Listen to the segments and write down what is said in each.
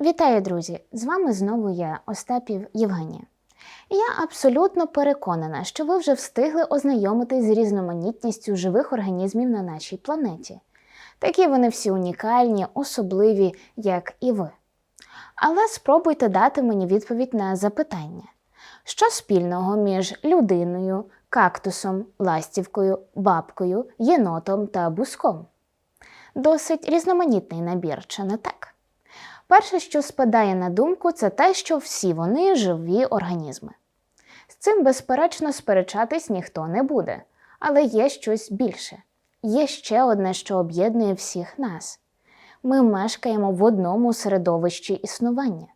Вітаю, друзі! З вами знову я, Остапів Євгенія. Я абсолютно переконана, що ви вже встигли ознайомитись з різноманітністю живих організмів на нашій планеті. Такі вони всі унікальні, особливі, як і ви. Але спробуйте дати мені відповідь на запитання, що спільного між людиною, кактусом, ластівкою, бабкою, єнотом та буском? Досить різноманітний набір, чи не так? Перше, що спадає на думку, це те, що всі вони живі організми. З цим, безперечно, сперечатись ніхто не буде, але є щось більше. Є ще одне, що об'єднує всіх нас. Ми мешкаємо в одному середовищі існування.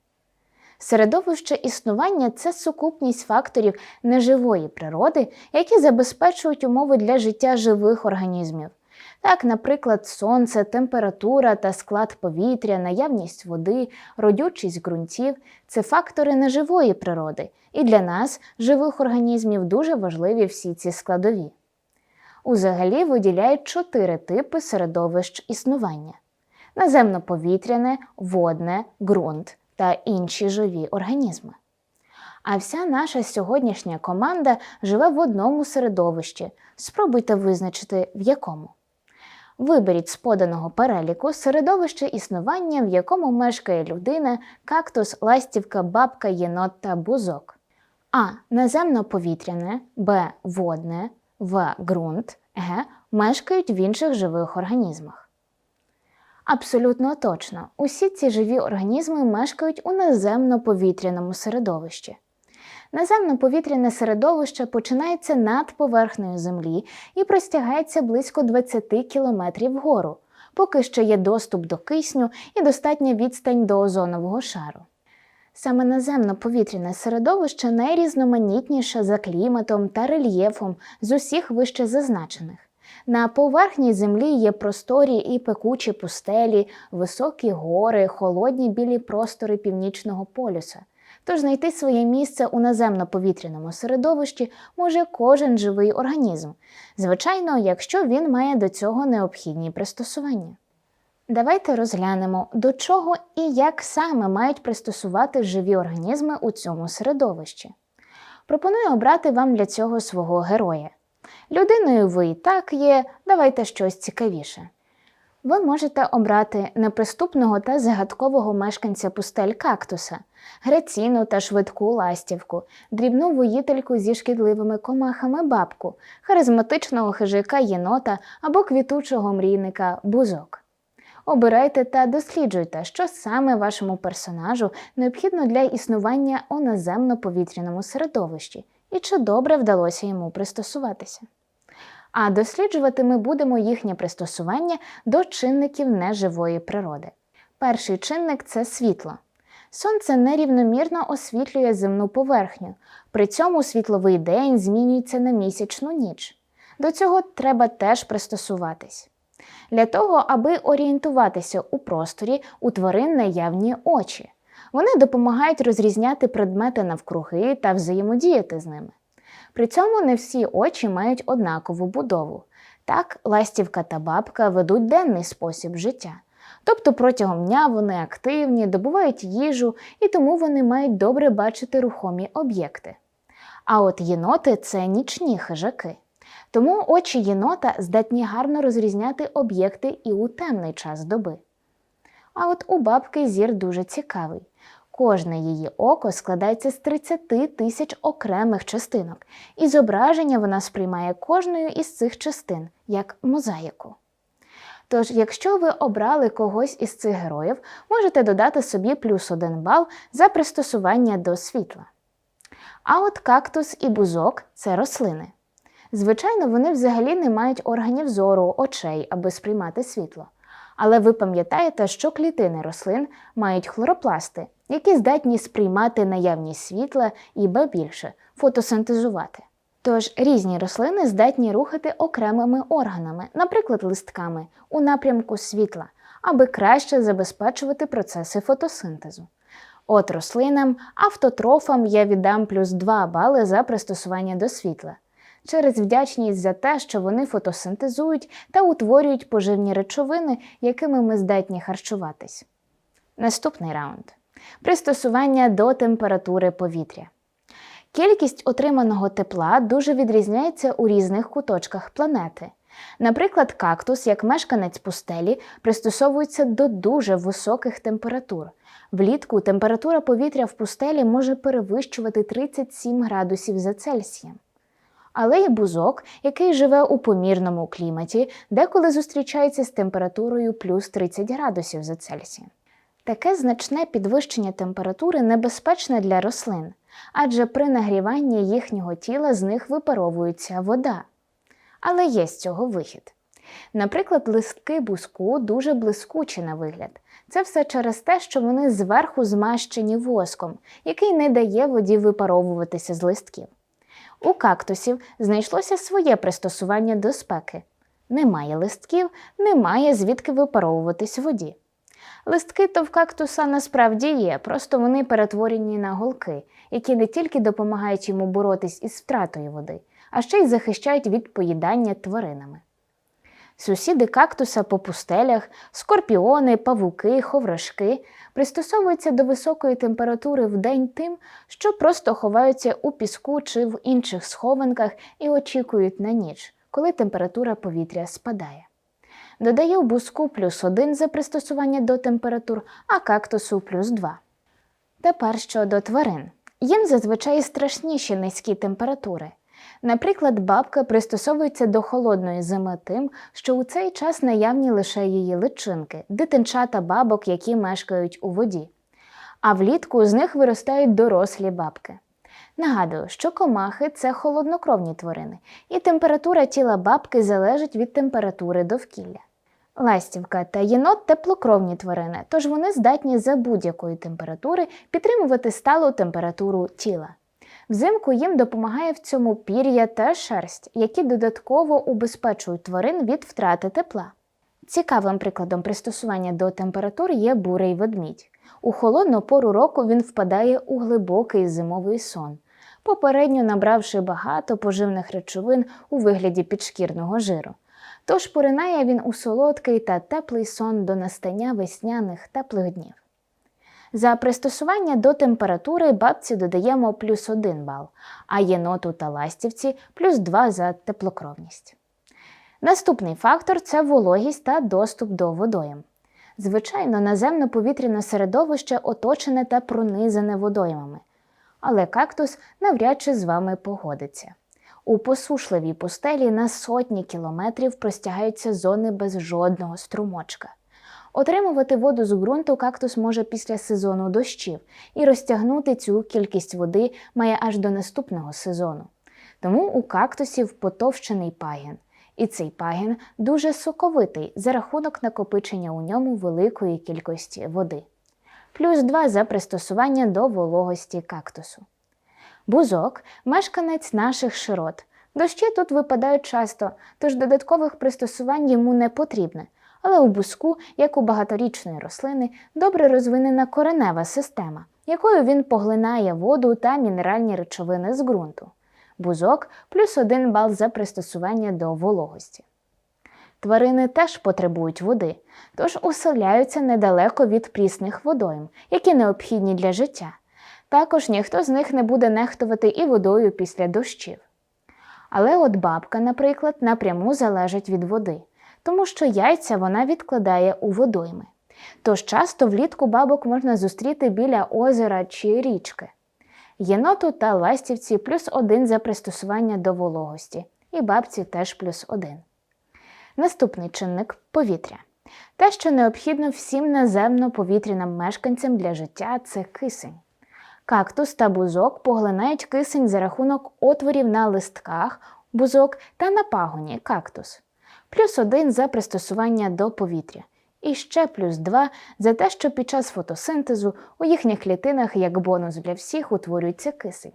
Середовище існування це сукупність факторів неживої природи, які забезпечують умови для життя живих організмів. Так, наприклад, сонце, температура та склад повітря, наявність води, родючість ґрунтів це фактори неживої природи, і для нас, живих організмів, дуже важливі всі ці складові. Узагалі виділяють чотири типи середовищ існування: наземно-повітряне, водне, ґрунт та інші живі організми. А вся наша сьогоднішня команда живе в одному середовищі. Спробуйте визначити в якому. Виберіть з поданого переліку середовище існування, в якому мешкає людина, кактус, ластівка, бабка, єнот та бузок. А. Наземно-повітряне, Б. Водне, В. ґрунт, Г. Мешкають в інших живих організмах. Абсолютно точно, усі ці живі організми мешкають у наземно-повітряному середовищі. Наземно-повітряне середовище починається над поверхнею Землі і простягається близько 20 км вгору, поки ще є доступ до кисню і достатня відстань до озонового шару. Саме наземно-повітряне середовище найрізноманітніше за кліматом та рельєфом з усіх вище зазначених. На поверхні землі є просторі і пекучі пустелі, високі гори, холодні білі простори північного полюса. Тож знайти своє місце у наземно-повітряному середовищі може кожен живий організм, звичайно, якщо він має до цього необхідні пристосування. Давайте розглянемо, до чого і як саме мають пристосувати живі організми у цьому середовищі. Пропоную обрати вам для цього свого героя. Людиною ви і так є, давайте щось цікавіше. Ви можете обрати неприступного та загадкового мешканця пустель кактуса, граційну та швидку ластівку, дрібну воїтельку зі шкідливими комахами бабку, харизматичного хижака єнота або квітучого мрійника бузок. Обирайте та досліджуйте, що саме вашому персонажу необхідно для існування у наземно-повітряному середовищі і чи добре вдалося йому пристосуватися. А досліджувати ми будемо їхнє пристосування до чинників неживої природи. Перший чинник це світло. Сонце нерівномірно освітлює земну поверхню, при цьому світловий день змінюється на місячну ніч. До цього треба теж пристосуватись. Для того, аби орієнтуватися у просторі, у тварин наявні очі. Вони допомагають розрізняти предмети навкруги та взаємодіяти з ними. При цьому не всі очі мають однакову будову. Так, ластівка та бабка ведуть денний спосіб життя. Тобто протягом дня вони активні, добувають їжу і тому вони мають добре бачити рухомі об'єкти. А от єноти це нічні хижаки. Тому очі єнота здатні гарно розрізняти об'єкти і у темний час доби. А от у бабки зір дуже цікавий. Кожне її око складається з 30 тисяч окремих частинок, і зображення вона сприймає кожною із цих частин як мозаїку. Тож, якщо ви обрали когось із цих героїв, можете додати собі плюс один бал за пристосування до світла. А от кактус і бузок це рослини. Звичайно, вони взагалі не мають органів зору, очей, аби сприймати світло. Але ви пам'ятаєте, що клітини рослин мають хлоропласти, які здатні сприймати наявність світла і ба більше фотосинтезувати. Тож різні рослини здатні рухати окремими органами, наприклад, листками, у напрямку світла, аби краще забезпечувати процеси фотосинтезу. От рослинам, автотрофам я віддам плюс 2 бали за пристосування до світла через вдячність за те, що вони фотосинтезують та утворюють поживні речовини, якими ми здатні харчуватись. Наступний раунд пристосування до температури повітря. Кількість отриманого тепла дуже відрізняється у різних куточках планети. Наприклад, кактус, як мешканець пустелі, пристосовується до дуже високих температур. Влітку температура повітря в пустелі може перевищувати 37 градусів за Цельсієм. Але й бузок, який живе у помірному кліматі, деколи зустрічається з температурою плюс 30 градусів за Цельсієм. Таке значне підвищення температури небезпечне для рослин, адже при нагріванні їхнього тіла з них випаровується вода. Але є з цього вихід. Наприклад, листки буску дуже блискучі на вигляд. Це все через те, що вони зверху змащені воском, який не дає воді випаровуватися з листків. У кактусів знайшлося своє пристосування до спеки. Немає листків, немає звідки випаровуватись воді. Листки то в кактуса насправді є, просто вони перетворені на голки, які не тільки допомагають йому боротись із втратою води, а ще й захищають від поїдання тваринами. Сусіди кактуса по пустелях, скорпіони, павуки, ховрашки пристосовуються до високої температури в день тим, що просто ховаються у піску чи в інших схованках і очікують на ніч, коли температура повітря спадає. Додаю буску плюс один за пристосування до температур, а кактусу плюс два. Тепер щодо тварин. Їм зазвичай страшніші низькі температури. Наприклад, бабка пристосовується до холодної зими тим, що у цей час наявні лише її личинки, дитинчата бабок, які мешкають у воді. А влітку з них виростають дорослі бабки. Нагадую, що комахи це холоднокровні тварини, і температура тіла бабки залежить від температури довкілля. Ластівка та єнот теплокровні тварини, тож вони здатні за будь-якої температури підтримувати сталу температуру тіла. Взимку їм допомагає в цьому пір'я та шерсть, які додатково убезпечують тварин від втрати тепла. Цікавим прикладом пристосування до температур є бурий ведмідь. У холодну пору року він впадає у глибокий зимовий сон, попередньо набравши багато поживних речовин у вигляді підшкірного жиру. Тож поринає він у солодкий та теплий сон до настання весняних теплих днів. За пристосування до температури бабці додаємо плюс 1 бал, а єноту та ластівці плюс 2 за теплокровність. Наступний фактор це вологість та доступ до водойм. Звичайно, наземне повітряне середовище оточене та пронизане водоймами, але кактус навряд чи з вами погодиться. У посушливій пустелі на сотні кілометрів простягаються зони без жодного струмочка. Отримувати воду з ґрунту кактус може після сезону дощів, і розтягнути цю кількість води має аж до наступного сезону. Тому у кактусів потовщений пагін. І цей пагін дуже соковитий за рахунок накопичення у ньому великої кількості води. Плюс 2 за пристосування до вологості кактусу. Бузок мешканець наших широт. Дощі тут випадають часто, тож додаткових пристосувань йому не потрібне. Але у бузку, як у багаторічної рослини, добре розвинена коренева система, якою він поглинає воду та мінеральні речовини з ґрунту. Бузок плюс один бал за пристосування до вологості. Тварини теж потребують води, тож уселяються недалеко від прісних водойм, які необхідні для життя. Також ніхто з них не буде нехтувати і водою після дощів. Але от бабка, наприклад, напряму залежить від води, тому що яйця вона відкладає у водойми. Тож часто влітку бабок можна зустріти біля озера чи річки. Єноту та ластівці плюс один за пристосування до вологості, і бабці теж плюс один. Наступний чинник повітря. Те, що необхідно всім наземно-повітряним мешканцям для життя, це кисень. Кактус та бузок поглинають кисень за рахунок отворів на листках, бузок та на пагоні кактус, плюс один за пристосування до повітря, і ще плюс два за те, що під час фотосинтезу у їхніх клітинах як бонус для всіх утворюється кисень.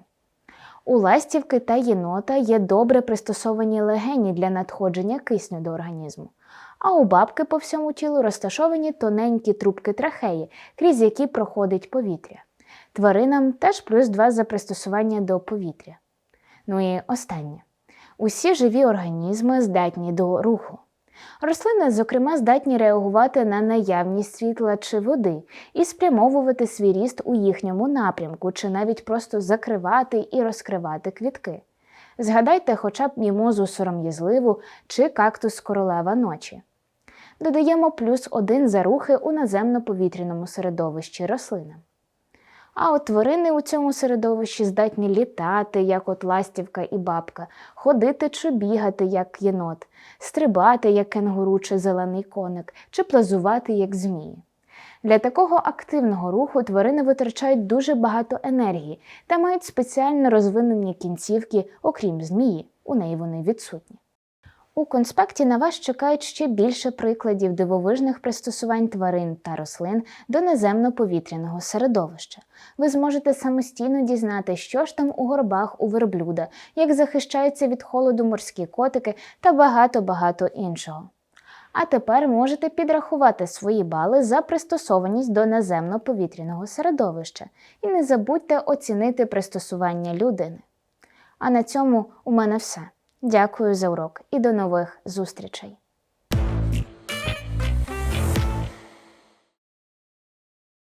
У ластівки та єнота є добре пристосовані легені для надходження кисню до організму, а у бабки по всьому тілу розташовані тоненькі трубки трахеї, крізь які проходить повітря. Тваринам теж плюс 2 за пристосування до повітря. Ну і останнє. Усі живі організми здатні до руху. Рослини, зокрема, здатні реагувати на наявність світла чи води і спрямовувати свій ріст у їхньому напрямку, чи навіть просто закривати і розкривати квітки. Згадайте хоча б мімозу сором'язливу чи кактус королева ночі. Додаємо плюс один за рухи у наземно-повітряному середовищі рослинам. А от тварини у цьому середовищі здатні літати, як от ластівка і бабка, ходити чи бігати, як єнот, стрибати, як кенгуру чи зелений коник, чи плазувати, як змії. Для такого активного руху тварини витрачають дуже багато енергії та мають спеціально розвинені кінцівки, окрім змії, у неї вони відсутні. У конспекті на вас чекають ще більше прикладів дивовижних пристосувань тварин та рослин до наземно-повітряного середовища. Ви зможете самостійно дізнати, що ж там у горбах у верблюда, як захищаються від холоду морські котики та багато-багато іншого. А тепер можете підрахувати свої бали за пристосованість до наземно-повітряного середовища і не забудьте оцінити пристосування людини. А на цьому у мене все. Дякую за урок і до нових зустрічей!